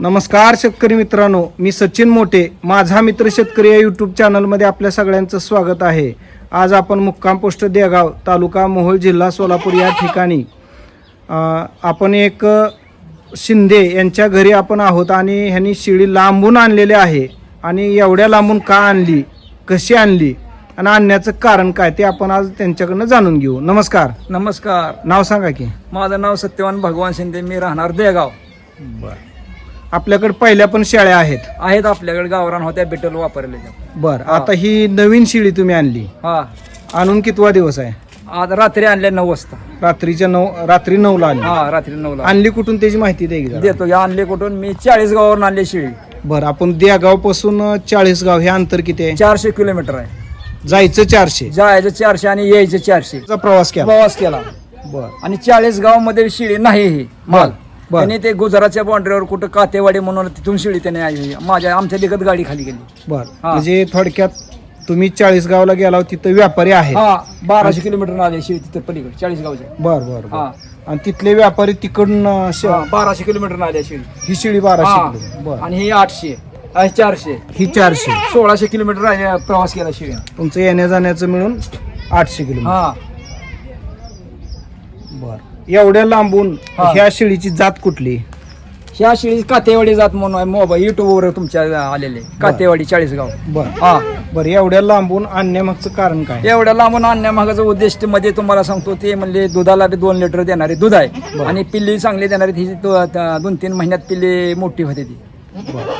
नमस्कार शेतकरी मित्रांनो मी सचिन मोठे माझा मित्र शेतकरी या यूट्यूब चॅनलमध्ये आपल्या सगळ्यांचं स्वागत आहे. आज आपण मुक्काम पोस्ट देगाव तालुका मोहोळ जिल्हा सोलापूर या ठिकाणी आपण एक शिंदे यांच्या घरी आपण आहोत आणि ह्यांनी शिळी लांबून आणलेली आहे. आणि एवढ्या लांबून का आणली? कशी आणली? आणि आणण्याचं कारण काय ते आपण आज त्यांच्याकडनं जाणून घेऊ. नमस्कार. नमस्कार. नाव सांगा की. माझं नाव सत्यवान भगवान शिंदे. मी राहणार देगाव. आपल्याकडे पहिल्या पण शेळ्या आहेत. आहेत आपल्याकडे गावरान होत्या बिटल वापरलेल्या बर आता ही नवीन शिळी तुम्ही आणली. हा. आणून कितवा दिवस आहे? आज रात्री आणल्या नऊ वाजता. रात्रीच्या नऊ रात्री नऊला आणली. हा रात्री नऊला आणली. कुठून त्याची माहिती की जरा. देतो या आणले कुठून? मी चाळीस गावावरून आणले शिळी. बर आपण देगावपासून चाळीस गाव हे अंतर किती आहे? चारशे किलोमीटर आहे. जायचं चारशे. जायचं चारशे आणि यायचं चारशे. चा प्रवास केला. प्रवास केला. बर. आणि चाळीस गावमध्ये शिळी नाही ही माल. त्यांनी ते गुजरातच्या बाउंड्रीवर कुठं कातेवाडी म्हणून तिथून शिळी त्याने आई- माझ्या आमच्या दिगत गाडी खाली गेली. बर. म्हणजे थोडक्यात तुम्ही चाळीस गावला गेला तिथं व्यापारी आहेत. हा बाराशे किलोमीटर आले शिळी तिथे पलीकडे चाळीस गावच्या बर बर. हा. आणि तिथले व्यापारी तिकडून बाराशे किलोमीटर आले शिळी. ही शिळी बाराशे आणि ही आठशे आणि चारशे. ही चारशे. सोळाशे किलोमीटर आहे प्रवास केला शिळी. तुमचं येण्या जाण्याचं मिळून आठशे किलो हा. बर. एवढ्या लांबून हा. ह्या शिळीची जात कुठली? ह्या शिळी कातेवाडी जात म्हणून आहे. मोबाईल युट्यूबवर तुमच्या आलेले कातेवाडी चाळीसगाव. बर. हा. बर एवढ्या लांबून आणण्यामागचं कारण काय? एवढ्या लांबून आणण्यामागाचं उद्दिष्टमध्ये तुम्हाला सांगतो ते म्हणले दुधाला दोन लिटर देणारे दूध आहे. आणि पिल्ली चांगली देणारी ती दो- त- दोन तीन महिन्यात पिल्ली मोठी होते ती.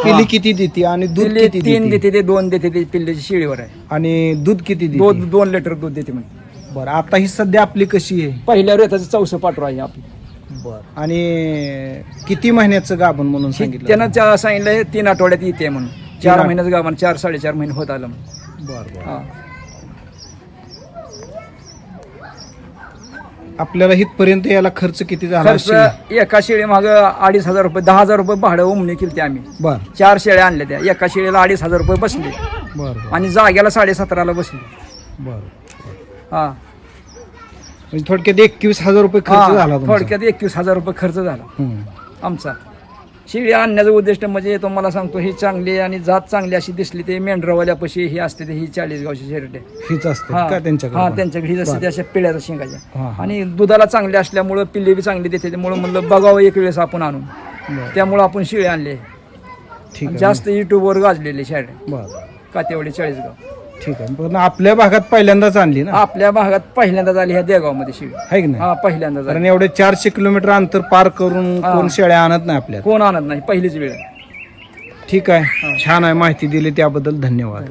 पिली किती देते आणि दूध पिल्ली किती तीन देते? देते ते दोन देते ते पिल्लीची शिळीवर आहे. आणि दूध किती देते? दोन दोन लिटर दूध देते म्हणजे बर आता ही सध्या आपली कशी आहे? पहिल्या रेताचं चौसं पाठवा आहे आपली. बर आणि किती महिन्याचं गाभण म्हणून सांगितलं? त्यानं चा- सांगितलंय तीन आठवड्यात येते म्हणून. चार आठ- महिन्याचं गावान चार साडेचार महिने होत आलं म्हणून. बर बर. हा. आपल्याला इथपर्यंत याला खर्च किती झाला खर्च असेल? एका शेळी माग अडीच हजार रुपये दहा हजार रुपये भाडं उमणी केली आम्ही. बर. चार शेळ्या आणल्या त्या. एका शेळीला अडीच हजार रुपये बसले. बर बर. आणि जाग्याला साडेसतराला बसले. बर. हा. म्हणजे थोडक्यात एकवीस हजार रुपये खर्च हा, झाला तुमचा. थोडक्यात एकवीस हजार रुपये खर्च झाला हम्म. आमचा शेळी आणण्याचं उद्दिष्ट म्हणजे तुम्हाला सांगतो ही चांगली आणि जात चांगली अशी दिसली ते मेंढरवाल्यापाशी ही असते ते ही चाळीस गावची शेरटे हीच असते हा का त्यांच्याकडे हा पण? त्यांच्याकडे ही असते. त्या अशा पिळ्याच्या शिंगाच्या हा, हा. आणि दुधाला चांगली असल्यामुळं पिल्ले बी चांगली देते त्यामुळे म्हणलं बघावं एक वेळेस आपण आणून बरं. त्यामुळं आपण शिळे आणले ठीक आहे जास्त युट्यूबवर गाजलेले शेळे बर कातेवाडी चाळीसगाव ठीक आहे. पण आपल्या भागात पहिल्यांदाच आणली ना? आपल्या भागात पहिल्यांदा झाली ह्या देगावमध्ये शिळे आहे की नाही? हा पहिल्यांदा झाली कारण एवढे चारशे किलोमीटर अंतर पार करून हा. कोण शेळ्या आणत नाही आपल्याला कोण आणत नाही पहिलीच वेळ. ठीक आहे. छान आहे माहिती दिली त्याबद्दल धन्यवाद.